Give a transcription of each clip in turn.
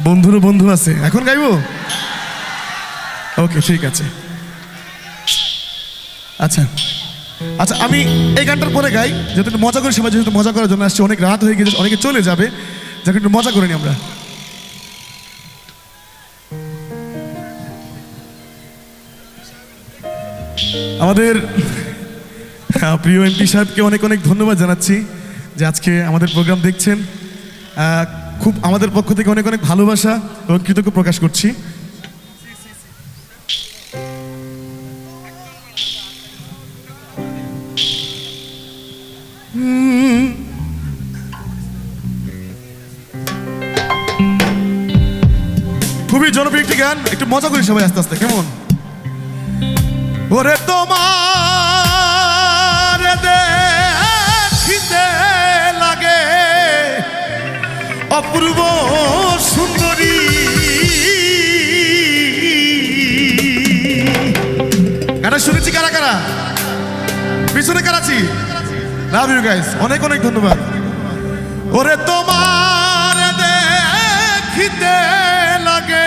বন্ধুরও বন্ধু আছে। এখন গাইবো? ওকে ঠিক আছে। আচ্ছা। আচ্ছা আমি এই গানটার পরে গাই, যাতে একটু মজা করে, সবাই যেহেতু মজা করার জন্য আসছে, অনেক রাত হয়ে গেছে অনেকে চলে যাবে। যাকে, একটু মজা করে নি আমরা। আমাদের প্রিয় এমপি সাহেবকে অনেক অনেক ধন্যবাদ জানাচ্ছি যে আজকে আমাদের প্রোগ্রাম দেখছেন। খুব আমাদের পক্ষ থেকে অনেক অনেক ভালোবাসা এবং কৃতজ্ঞ প্রকাশ করছি। খুবই জনপ্রিয় একটি গান, একটু মজা করি সবাই আস্তে আস্তে, কেমন? ওরে তোমার অপূর্ব সুন্দরী। গানটা শুনেছি কারা কারা? পিছনে কারাছি লাভ ইউ গাইস অনেক অনেক ধন্যবাদ। ওরে তোমার দেখিতে লাগে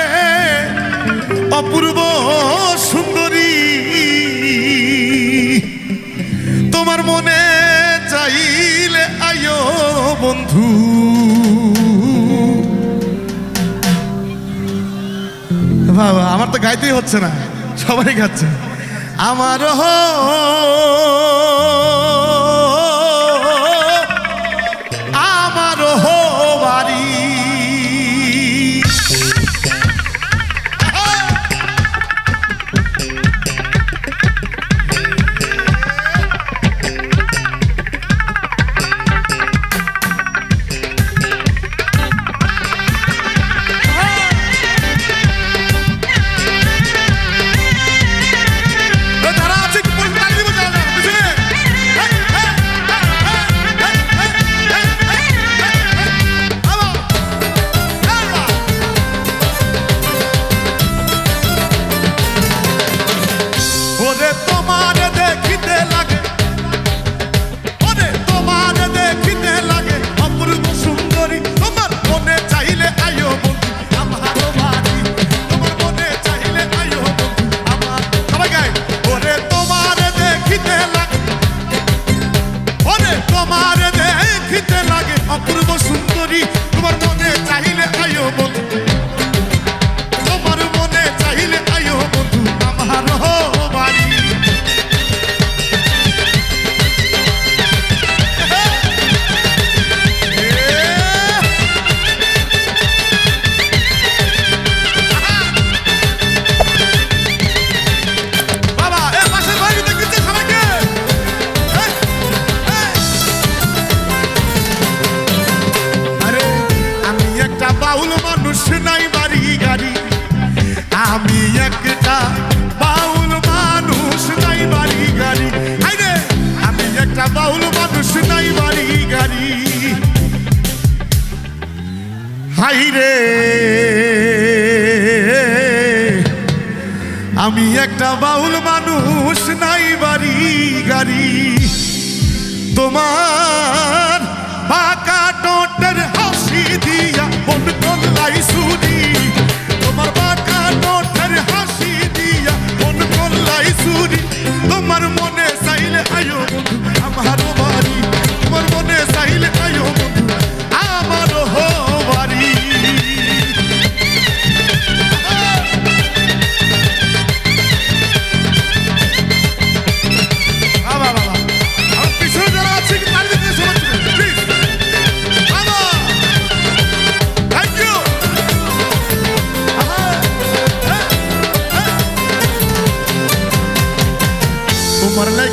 অপূর্ব সুন্দরী। তোমার মনে চাইলে আয়ো বন্ধু। বাবা আমার তো গাইতেই হচ্ছে না সবাই গাচ্ছে। আমার আমার রে তোমার আমি একটা বাউল মানুষ নাই বাড়ি গাড়ি। তোমার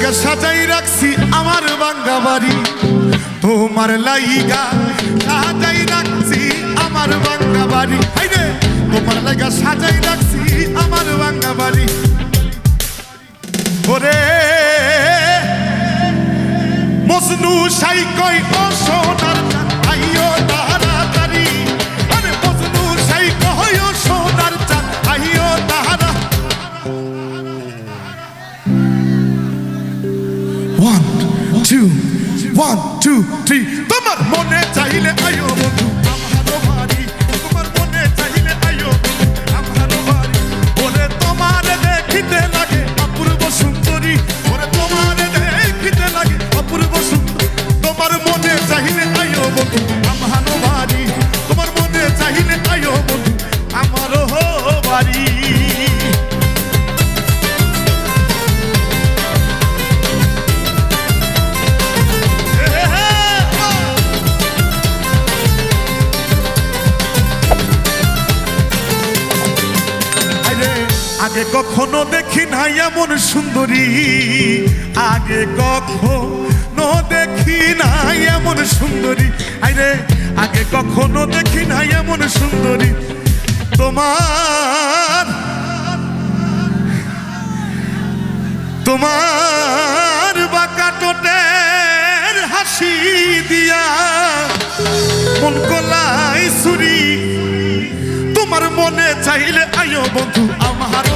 লাইগা সাজাই রাখছি আমার বাঙ্গা বাড়ি। তোমার লাইগা সাজাই রাখছি আমার বাঙ্গা বাড়ি। হাইরে তোমার লাইগা সাজাই রাখছি আমার বাঙ্গা বাড়ি। ওরে, মজনু সাই কই ও two, one, two, three. দেখি নাই এমন সুন্দরী। আগে কখনো দেখি নাই এমন সুন্দরী। আরে আগে কখনো দেখি নাই এমন সুন্দরী। তোমার তোমার বাঁকা টোটের হাসি দিয়া মন কলাই সুরি তোমার মনে চাইলে আয়ো বন্ধু আমার